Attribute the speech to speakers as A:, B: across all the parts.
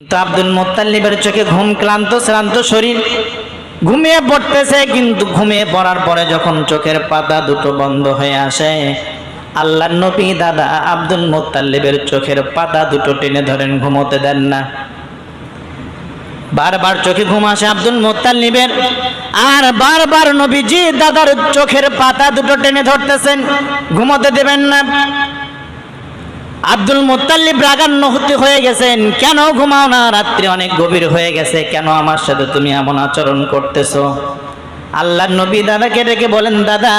A: তো আব্দুল মোত্তাল্লিবের চোখে ঘুম ক্লান্ত, শ্রান্ত শরীর। ঘুমিয়ে পড়তেছে, কিন্তু ঘুমিয়ে পড়ার পরে যখন চোখের পাতা দুটো বন্ধ হয়ে আসে আল্লাহ নবী দাদা আব্দুল মোত্তাল্লিবের চোখের পাতা দুটো টেনে ধরেন, ঘুমোতে দেন না। বারবার চোখে ঘুম আসে আব্দুল মোত্তাল্লিবের আর বারবার নবীজি দাদার চোখের পাতা দুটো টেনে ধরতেছেন, ঘুমোতে দেবেন না। আব্দুল মুত্তাল্লিব রাগান্ন হয়ে গেছেন, কেন ঘুমাও না? রাত্রি অনেক গভীর হয়ে গেছে, কেন আমার সাথে তুমি এমন আচরণ করতেছো? আল্লাহ নবী দাদাকে ডেকে বলেন, দাদা,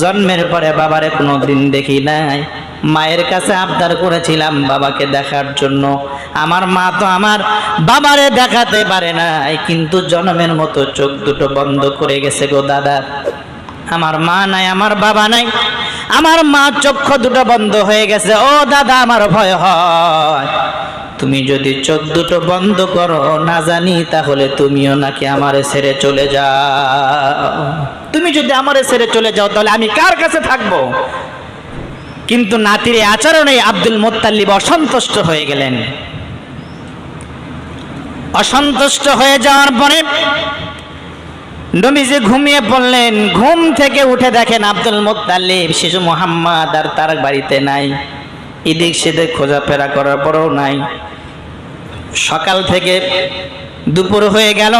A: জন্মের পরে বাবারে কোনো দিন দেখি নাই। মায়ের কাছে আবদার করেছিলাম বাবাকে দেখার জন্য। আমার মা তো আমার বাবারে দেখাতে পারে নাই, কিন্তু জন্মের মতো চোখ দুটো বন্ধ করে গেছে গো দাদা। আমার মা নাই, আমার বাবা নাই। আমার মা চক্ষু দুটো বন্ধ হয়ে গেছে। ও দাদা, আমার ভয় হয়। তুমি যদি চোখ দুটো বন্ধ করো, না জানি তাহলে তুমিও নাকি আমারে ছেড়ে চলে যাও। তুমি যদি আমার ছেড়ে চলে যাও, তাহলে আমি কার কাছে থাকব? কিন্তু নাতির আচরণে আব্দুল মোত্তাল্লিব অসন্তুষ্ট হয়ে গেলেন। অসন্তুষ্ট হয়ে যাওয়ার পরে নবীজি ঘুমিয়ে পড়লেন, ঘুম থেকে উঠে দেখেন আব্দুল মোত্তালিব শিশু মোহাম্মদ আর তার বাড়িতে নাই। এদিক সেদিক খোঁজাফেরা করার পরেও নাই। সকাল থেকে দুপুর হয়ে গেল।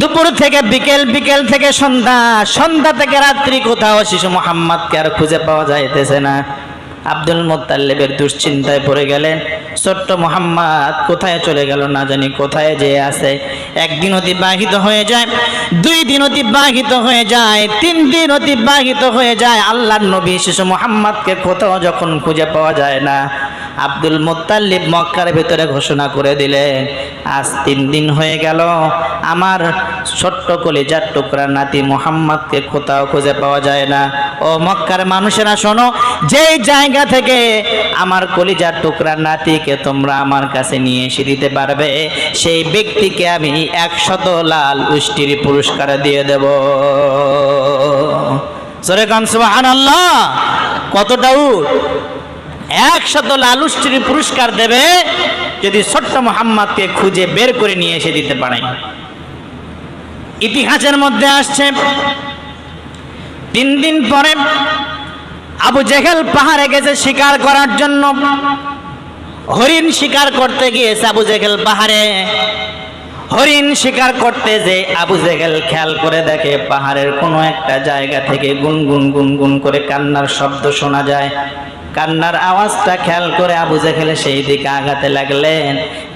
A: দুপুর থেকে বিকেল বিকেল থেকে সন্ধ্যা। সন্ধ্যা থেকে রাত্রি কোথাও শিশু মোহাম্মদকে আর খুঁজে পাওয়া যাইতেছে না। আব্দুল মোত্তাল্লিবের দুশ্চিন্তায় পড়ে গেলেন। ছোট্ট মোহাম্মদ কোথায় চলে গেল না জানি কোথায় যে আছে। একদিন অতিবাহিত হয়ে যায়, দুই দিন অতিবাহিত হয়ে যায়, তিন দিন অতিবাহিত হয়ে যায়। আল্লাহর নবী শিশু মোহাম্মদকে কোথাও যখন খুঁজে পাওয়া যায় না। আব্দুল মোত্তাল্লিব মক্কার ভেতরে ঘোষণা করে দিলেন আজ তিন দিন হয়ে গেল। আমার ছোট্ট কলিজার টুকরা নাতি মোহাম্মদকে কোথাও খুঁজে পাওয়া যায় না। ও মক্কার মানুষেরা, শোনো, যেই জায়গা থেকে আমার কলিজার টুকরা নাতিকে তোমরা আমার কাছে নিয়ে এসে দিতে পারবে, সেই ব্যক্তিকে আমি একশত লাল উষ্টির পুরস্কার দিয়ে দেব। কান সুবাহান আল্লাহ কতটা উঠ একশত লালুষ্টির পুরস্কার দেবে, যদি ছোট্ট মোহাম্মদকে খুঁজে বের করে নিয়ে এসে দিতে পারে। ইতিহাসের মধ্যে আসছে, তিন দিন পরে আবু জেহেল পাহাড়ে গেছে শিকার করার জন্য। হরিণ শিকার করতে গিয়েছে আবু জেহেল পাহাড়ে। হরিণ শিকার করতে যে আবু জেহেল খেয়াল করে দেখে পাহাড়ের কোনো একটা জায়গা থেকে গুনগুন গুনগুন করে কান্নার শব্দ শোনা যায়। কান্নার আওয়াজটা খেয়াল করে আবু জাহেল সেই দিকে আঘাতে লাগলেন।